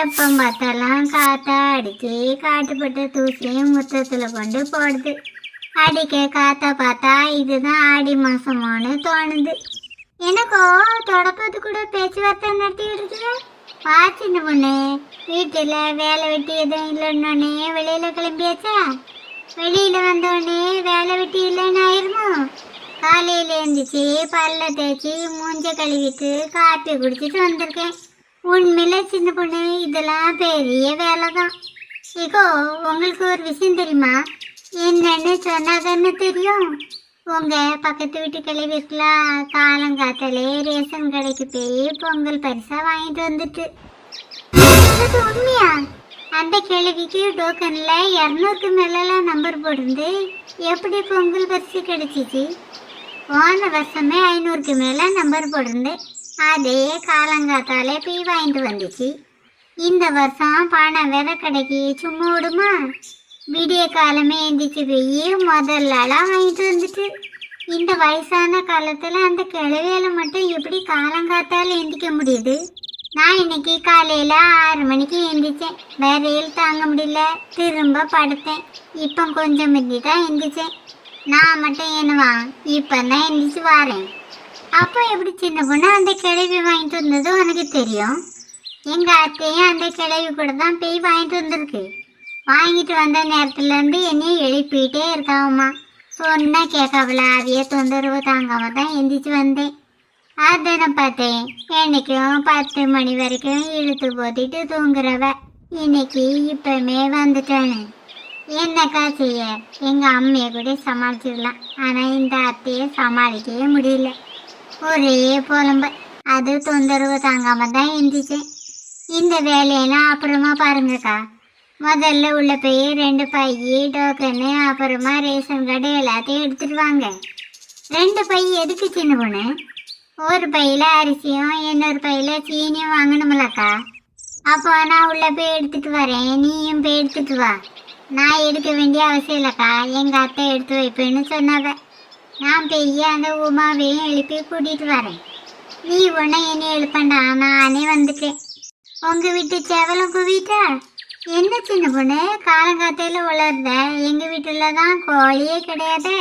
எப்போ பார்த்தாலாம் காத்தா அடிச்சு காட்டுப்பட்ட தூசியை முத்தத்துல கொண்டு போடுது. அடிக்க காத்தா பார்த்தா இதுதான் ஆடி மாசமானு தோணுது. எனக்கோ தொடப்பத்து கூட பேச்சுவார்த்தை நடத்திக்கிட்டு இருக்குது வா சின்ன பொண்ணு. வீட்டில் வேலை வெட்டி எதுவும் இல்லைன்னொடனே வெளியில கிளம்பியாச்சா? வெளியில வந்தோடனே வேலை வெட்டி இல்லைன்னு ஆயிருமோ? காலையில எழுந்துச்சு பல்ல தேய்ச்சி மூஞ்ச கழுவிட்டு காப்பி குடிச்சிட்டு வந்திருக்கேன். உண்மையில சின்ன பொண்ணு இதெல்லாம் பெரிய வேலை தான் இகோ உங்களுக்கு ஒரு விஷயம் தெரியுமா? என்னன்னு சொன்னாதானே தெரியும்? உங்க பக்கத்து வீட்டு கிளவி காலங்காத்தாலே ரேஷன் கடைக்கு போய் பொங்கல் பரிசா வாங்கிட்டு வந்துட்டு. உண்மையா? அந்த கிழவிக்கு டோக்கன்ல இரநூறுக்கு மேலாம் நம்பர் போடுந்து எப்படி பொங்கல் பரிசு கிடைச்சிச்சு? போன வருஷமே ஐநூறுக்கு மேலே நம்பர் போட்டிருந்தேன். அதே காலங்காத்தாலே போய் வாங்கிட்டு வந்துச்சு. இந்த வருஷம் பணம் வேற கிடைக்கி சும்மா விடுமா? விடிய காலமே எந்திரிச்சு போய் முதல்ல வாங்கிட்டு வந்துட்டு. இந்த வயசான காலத்துல அந்த கிழவியால மட்டும் எப்படி காலங்காத்தால எந்திக்க முடியுது? நான் இன்னைக்கு காலையில ஆறு மணிக்கு எந்திரிச்சேன். வேறையில் தாங்க முடியல. திரும்ப படுத்தேன். இப்போ கொஞ்சம் மிந்தி தான் எந்திரிச்சேன். நான் மட்டும் என்னவா? இப்போ தான் எந்திரிச்சு வாரேன். அப்போ எப்படி சின்ன பொண்ணு அந்த கிழவி வாங்கிட்டு வந்ததும் எனக்கு தெரியும்? எங்க அத்தையும் அந்த கிழவி கூட தான் போய் வாங்கிட்டு வந்திருக்கு. வாங்கிட்டு வந்த நேரத்துல இருந்து என்னைய எழுப்பிட்டே இருக்காவம்மா. சொன்னா கேட்காவல அதைய தொந்தரவு தாங்காம தான் எந்திரிச்சு வந்தேன். அதான பார்த்தேன். என்னைக்கும் பத்து மணி வரைக்கும் இழுத்து போத்திட்டு தூங்குறவ. இன்னைக்கு இப்பவுமே வந்துட்டானு. என்னக்கா செய்ய? எங்க அம்மையை கூட சமாளிச்சிடலாம். ஆனா இந்த அத்தையை சமாளிக்கவே முடியல. ஒரே புலம்ப. அது தொந்தரவு தாங்காம தான் எந்திச்சு இந்த வேலையெல்லாம் அப்புறமா பாருங்கக்கா. முதல்ல உள்ள போய் ரெண்டு பை டோக்கனு அப்புறமா ரேஷன் கார்டு எல்லாத்தையும் எடுத்துட்டு வாங்க. ரெண்டு பை எதுக்கு சின்ன பொண்ணு? ஒரு பையில அரிசியும் இன்னொரு பையில சீனியும் வாங்கணும்லக்கா. அப்போ நான் உள்ள போய் எடுத்துட்டு வரேன். நீயும் போய் எடுத்துட்டு வா. நான் எடுக்க வேண்டிய அவசியம் இல்லைக்கா. எங்கள் அத்தை எடுத்து வைப்பேன்னு சொன்னாவே. நான் போய் அந்த உமாவையும் எழுப்பி கூட்டிட்டு வரேன். நீ உன்னை என்னை எழுப்பண்டா? நானே வந்துட்டேன். உங்க வீட்டு செவலம் குவிட்டா என்ன சின்ன பொண்ணு? காலங்காத்தையில் உளர்ந்த. எங்க வீட்டுல தான் கோழியே கிடையாது.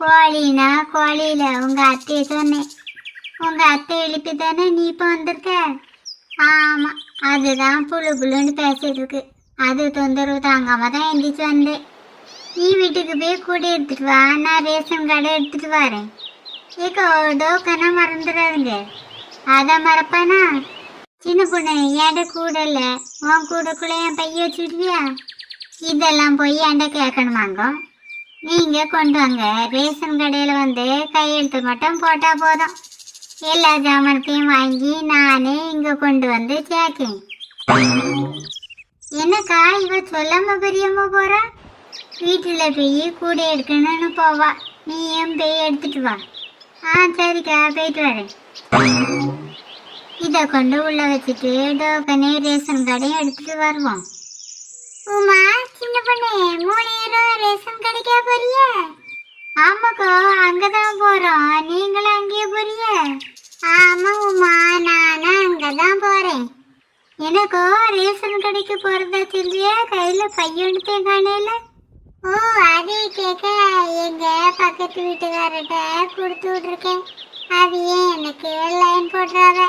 கோழினா கோழியில உங்க அத்தையை சொன்னேன். உங்க அத்தை எழுப்பி தானே நீ இப்போ வந்திருக்க? ஆமா அதுதான் புழு புழுன்னு பேசிட்டு இருக்கு. அது தொந்தரவு தாங்காம தான் எந்திரிச்சு வந்தேன். நீ வீட்டுக்கு போய் கூடி எடுத்துட்டு வா நான் ரேஷன் கடை எடுத்துட்டு வரேன் ஏக்கோ டோக்கனா மறந்துடாதுங்க அதை மறப்பானா சின்ன பொண்ணு ஏன்ட கூட இல்லை உன் கூடக்குள்ள என் பைய வச்சுடுவியா இதெல்லாம் போய் ஏன்ட கேட்கணுமாங்க நீங்க கொண்டு வாங்க ரேஷன் கடையில் வந்து கையெழுத்து மட்டும் போட்டால் போதும் எல்லா ஜாமானத்தையும் வாங்கி நானே இங்கே கொண்டு வந்து சேர்க்கேன் என்னக்கா இவ சொல்லாம பெரியம்மா போறா வீட்டில் போய் கூட எடுக்கணும்னு போவா. நீயும் போய் எடுத்துட்டு வா. ஆ சரிக்கா போயிட்டு வரேன். இதை கொண்டு உள்ள வச்சுட்டு டோக்கனே ரேஷன் கடையும் எடுத்துட்டு வருவோம். உமா சின்ன பொண்ணு மூணு ரேஷன் கடைக்கா போறிய? ஆமாக்கா அங்கதான் போறோம் நீங்களும் அங்கேயே போறிய ஆமா உமா நானும் அங்கதான் போறேன் எனக்கோ ரேஷன் கடைக்கு போறதா சொல்றியா கையில பையனுத்தையும் காணையில ஓ அது கேட்க எங்க பக்கத்து வீட்டுக்காரர்கிட்ட கொடுத்து விட்டுருக்கேன் அது ஏன் எனக்கு லைன் போடுறாங்க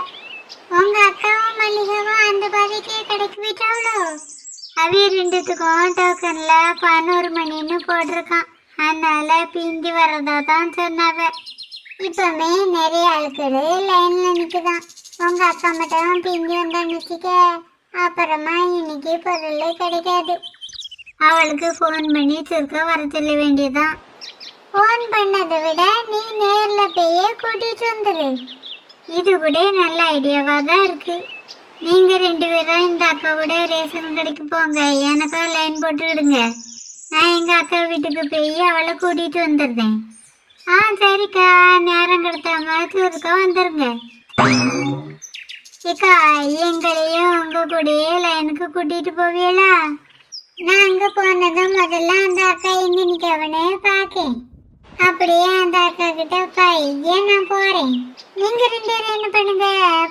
உங்க அக்காவும் மல்லிகாவும் அந்த பாதைக்கே கடைக்கு போயிட்டாவளோ அவிய ரெண்டுத்துக்கும் டோக்கன்ல பதினோரு மணின்னு போட்டிருக்கான். அதனால பிந்தி வரதா தான் சொன்னாவ. இப்பவுமே நிறைய ஆட்கள் லைன்ல நிக்குதான். உங்க அக்கா மட்டும் பிந்தி வந்தா நிச்சிக்க. அப்புறமா இன்னைக்கு பொருளே கிடைக்காது. அவளுக்கு ஃபோன் பண்ணி திருக்க வர சொல்ல வேண்டியதான் ஃபோன் பண்ணதை விட நீ நேரில் போய் கூட்டிட்டு வந்துரு. இது கூட நல்ல ஐடியாவாக தான் இருக்குது நீங்க ரெண்டு பேரும் இந்த அக்காவோட ரேஷன் கடைக்கு போங்க. எனக்கா லைன் போட்டுக்கிடுங்க நான் எங்க அக்கா வீட்டுக்கு போய் அவளை கூட்டிட்டு வந்துடுறேன். ஆ சரிக்கா. நேரம் கிடைத்தாம தூருக்கா வந்துருங்க. இக்கா எங்களையும் உங்க கூடயே லைனுக்கு கூட்டிட்டு போவீங்களா? நான் அங்க போனதும் முதல்ல அந்த அக்கா எங்க நிக்கவனே பாக்கேன் அப்படியே அந்த அக்கா கிட்ட பையன் நான் போறேன். நீங்க ரெண்டு பேரும் என்ன பண்ணுங்க?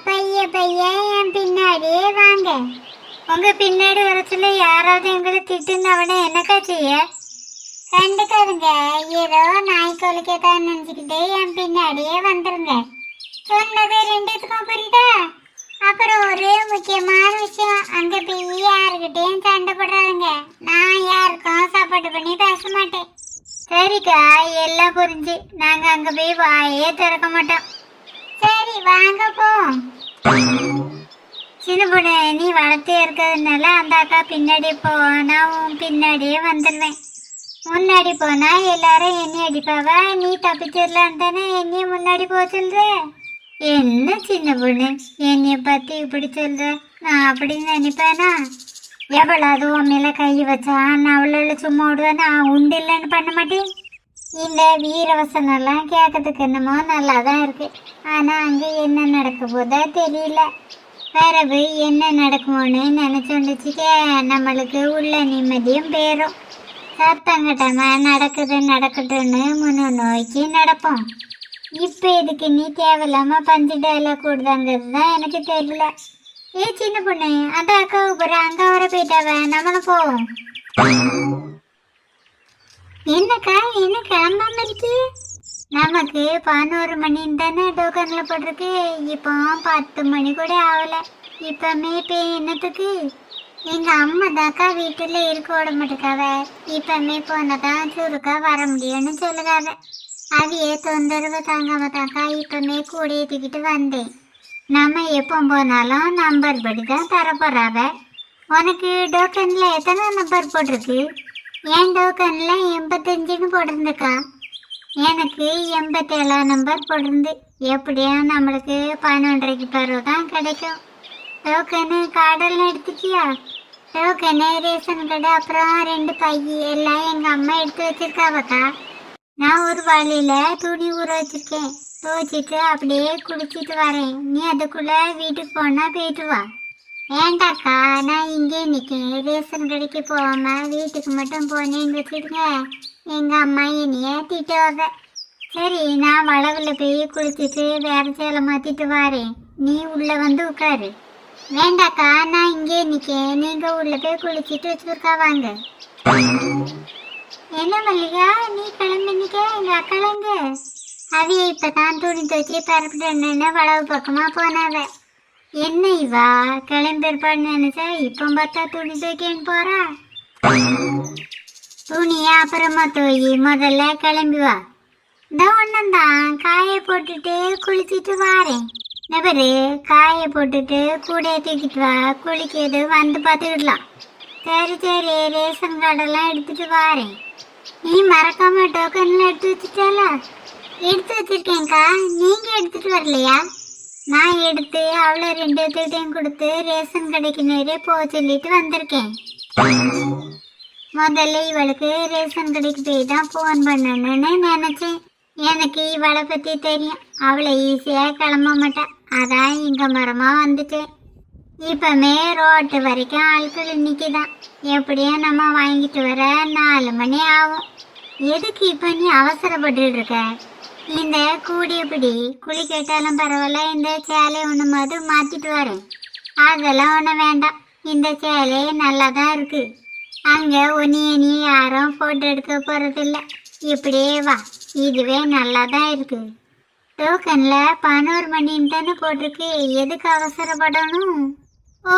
பைய பைய என் பின்னாடியே வாங்க. உங்க பின்னாடி வர சொல்ல யாராவது எங்களை திட்டுனவனே என்னக்கா செய்ய? கண்டுக்காதுங்க. ஏதோ நாய் கொலைக்கத்தான் நினைச்சுக்கிட்டு என் பின்னாடியே வந்துருங்க. சொன்னது ரெண்டுத்துக்கும் புரியுதா? அப்புறம் ஒரே முக்கியமான விஷயம் அங்க போய் யாருக்கிட்டேயும் சண்டை போடுறாருங்க நான் யாருக்கும் சாப்பாடு பண்ணி பேச மாட்டேன். சரிக்கா எல்லாம் புரிஞ்சு. நாங்க அங்க போய் வாயே திறக்க மாட்டோம். சரி வாங்க போ. சின்ன பொண்ணு நீ வளர்த்து இருக்கிறதுனால அந்த அக்கா பின்னாடி போனா உன் பின்னாடியே வந்துடுவேன் முன்னாடி போனா எல்லாரும் என்னை அடிப்பாவ? நீ தப்பிச்சிடலான்னு தானே என்னைய முன்னாடி போக சொல்ற? என்ன சின்ன பொண்ணு என்னைய பத்தி இப்படி சொல்ற? நான் அப்படின்னு நினைப்பேனா? எவ்வளோ உன் மேல கை வச்சா நான் அவளோட சும்மா விடுவேன்? நான் உண்டு இல்லைன்னு பண்ண மாட்டேன். இந்த வீரவசனம் எல்லாம் கேட்கறதுக்கு என்னமோ நல்லா தான் இருக்கு. ஆனா அங்க என்ன நடக்க போதா தெரியல. வரவு என்ன நடக்குமோன்னு நினைச்சோண்டுச்சுக்க நம்மளுக்கு உள்ள நிம்மதியும் போயிடும் சத்தங்கட்டம நடக்குது நடக்கட்டும்னு முன்ன நோக்கி நடப்போம். இப்போ இதுக்கு நீ தேவையில்லாமல் பஞ்சு டைலாக் கூடுதாங்கிறது தான் எனக்கு தெரியல. ஏ சின்ன பொண்ணு அந்த அக்காவுக்கு போற அங்க வர போயிட்டாவ நம்மளும் போவோம். என்னக்கா என்ன கிளம்பாம இருக்கு நமக்கு பதினோரு மணின்னு தானே டோக்கன்ல போட்டிருக்கு. இப்போ பத்து மணி கூட ஆகல. இப்பமே இப்போ என்னத்துக்கு? எங்க அம்மா தாக்கா வீட்டுல இருக்க விட மாட்டேக்காவ. இப்பமே போனதான் சுருக்கா வர முடியும்னு சொல்லுகாவ. அவையே தொந்தரவு தாங்காம தாக்கா இப்பமே கூட ஏத்திக்கிட்டு வந்தேன். நம்ம எப்போ போனாலும் நம்பர் படி தான் தரப்போறாவ. உனக்கு டோக்கன்ல எத்தனை நம்பர் போட்டிருக்கு? என் டோக்கன்ல எண்பத்தஞ்சுன்னு போட்டிருந்துக்கா. எனக்கு எண்பத்தேழாம் நம்பர் போட்டிருந்து. எப்படியும் நம்மளுக்கு பன்னெண்டரைக்கு பிறகு தான் கிடைக்கும். டோக்கனு கார்டெல்லாம் எடுத்துக்கியா? டோக்கனு ரேஷன் கடை அப்புறம் ரெண்டு பை எல்லாம் எங்கள் அம்மா எடுத்து வச்சிருக்காவக்கா. நான் ஒரு வழியில துணி ஊற வச்சிருக்கேன். துவைச்சிட்டு அப்படியே குளிச்சிட்டு வரேன். நீ அதுக்குள்ள வீட்டுக்கு போனா போயிட்டு வா. ஏண்டாக்கா நான் இங்கே நிற்கேன் ரேஷன் கடைக்கு போகாம வீட்டுக்கு மட்டும் போனேன்னு வச்சுடுங்க எங்க அம்மா என்னைய திட்டுவாங்க. சரி நான் வளவில் போய் குளிச்சுட்டு வேற சேலை மாத்திட்டு வரேன். நீ உள்ள வந்து உட்காரு. வேண்டாக்கா நான் இங்கே நிற்கேன் நீங்க உள்ள போய் குளிச்சுட்டு வச்சுருக்கா வாங்க. என்ன மல்லிகா? நீ கிளம்பினிக்க எங்க அக்கலங்க அவிய இப்பதான் துணி துவச்சி பரப்பிட்டு வளவு பக்கமா போனாவ. என்ன இவா? கிளம்பிருப்பான்னு நினைச்சா இப்போ பார்த்தா துணி துவைக்கன்னு போறா? துணியை அப்புறமா துவை. முதல்ல கிளம்பி வா. இந்த ஒன்றுந்தான் காய போட்டுட்டு குளிச்சுட்டு வாரேன். நபரு காய போட்டுட்டு கூட தூக்கிட்டு வா. குளிக்கிறது வந்து பார்த்துக்கிடலாம். சரி சரி. ரேஷன் கார்டெல்லாம் எடுத்துட்டு வாரேன். நீ மறக்காம டோக்கன்லாம் எடுத்து வச்சுட்டால? எடுத்து வச்சிருக்கேன்க்கா. நீங்க எடுத்துட்டு வரலையா? நான் எடுத்து அவ்வளோ ரெண்டு பேர்த்தையும் கொடுத்து ரேஷன் கடைக்கு நேரே போக சொல்லிட்டு வந்திருக்கேன். முதல்ல இவளுக்கு ரேஷன் கடைக்கு போய் தான் ஃபோன் பண்ணணும்னு நினச்சேன். எனக்கு இவளை பற்றி தெரியும். அவளை ஈஸியாக கிளம்ப மாட்டா. அதான் இங்கே மரமாக வந்துட்டேன். இப்பமே ரோட்டு வரைக்கும் ஆட்கள் நிற்கிதான் எப்படியும் நம்ம வாங்கிட்டு வர நாலு மணி ஆகும். எதுக்கு இப்போ நீ அவசரப்பட்டு இருக்க? இந்த கூடியபடி குழி கேட்டாலும் பரவாயில்ல இந்த சேலை ஒன்று மாதிரி மாற்றிட்டு வரேன். அதெல்லாம் ஒன்றும் வேண்டாம். இந்த சேலை நல்லா தான் இருக்கு. அங்கே ஒன்னிய நீ யாரும் ஃபோட்டோ எடுக்க போகிறதில்ல இப்படியே வா. இதுவே நல்லா தான் இருக்கு டோக்கனில் பதினோரு மணின்னு தானே போட்டிருக்கு. எதுக்கு அவசரப்படணும்? ஓ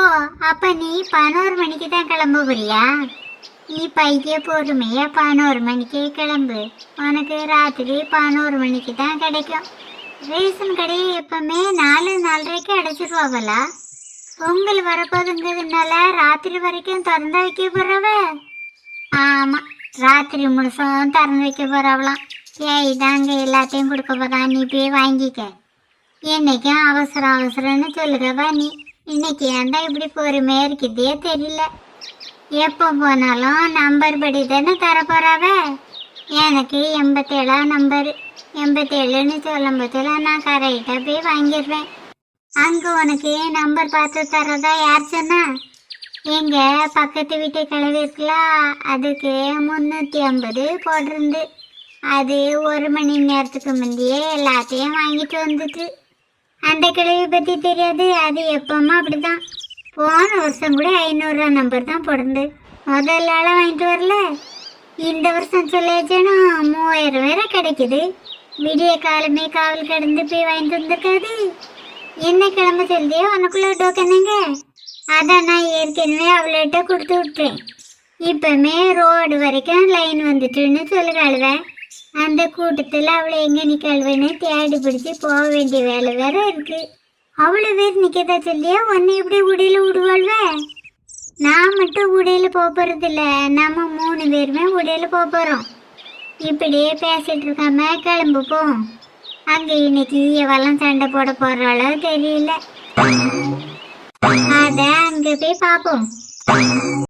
அப்ப நீ பதினோரு மணிக்கு தான் கிளம்ப போறியா? நீ பைக்கிய பொறுமையா பதினோரு மணிக்கு கிளம்பு. உனக்கு ராத்திரி பதினோரு மணிக்கு தான் கிடைக்கும். ரேஷன் கடை எப்பவுமே நாலு நாலரைக்கு அடைச்சிருவாங்களா பொங்கல் வரப்போதுங்கிறதுனால ராத்திரி வரைக்கும் திறந்து வைக்க போறவ? ஆமா ராத்திரி முழுசும் திறந்து வைக்க போறவளாம். ஏய் தாங்க எல்லாத்தையும் கொடுக்க போதா நீ போய் வாங்கிக்க. என்னைக்கும் அவசரம் அவசரம்னு சொல்லுறவா நீ. இன்னைக்கு ஏன்டா இப்படி பொறுமையா இருக்குதே தெரியல. எப்போ போனாலும் நம்பர் படி தானே தரப்போறாவ? எனக்கு எண்பத்தேழா நம்பர் எண்பத்தேழுன்னு சொல்லும் போதுல நான் கரெக்டாக போய் வாங்கிடுவேன். அங்கே உனக்கு நம்பர் பார்த்து தரதா யார் சொன்னா? எங்க பக்கத்து வீட்டு கிளவி இருக்கலாம் அதுக்கு முந்நூற்றி ஐம்பது போட்டிருந்து. அது ஒரு மணி நேரத்துக்கு முந்தையே எல்லாத்தையும் வாங்கிட்டு வந்துட்டு. அந்த கிழவி பற்றி தெரியாது அது எப்பவுமே அப்படிதான். போன வருஷம் கூட ஐநூறுரூவா நம்பர் தான் போடுந்து முதல்ல ஆளாக வாங்கிட்டு வரல. இந்த வருஷம் சொல்லியாச்சுன்னா மூவாயிரம் வேற கிடைக்குது. விடிய காலமே காவல் கிடந்து போய் வாங்கிட்டு வந்திருக்காது என்ன கிளம்ப சொல்லியோ உனக்குள்ள டோக்கனுங்க. அதான் நான் ஏற்கனவே அவள்கிட்ட கொடுத்து விட்டேன். இப்பமே ரோடு வரைக்கும் லைன் வந்துட்டுன்னு சொல்லுறாளுவ. அந்த கூட்டத்தில் அவளை எங்கே நிற்கழுவேன்னு தேடி பிடிச்சி போக வேண்டிய வேலை வேற இருக்கு. அவ்வளோ பேர் நிற்கதா சொல்லியா? உன்னை எப்படி உடையில விடுவாள்வே? நான் மட்டும் உடையில போக போகிறதில்ல நம்ம மூணு பேருமே உடையில போக போகிறோம் இப்படியே பேசிட்டு இருக்காம கிளம்பு போவோம் அங்கே இன்னைக்கு எவெல்லாம் சண்டை போட போகிறாளோ தெரியல. அதை அங்கே போய் பார்ப்போம்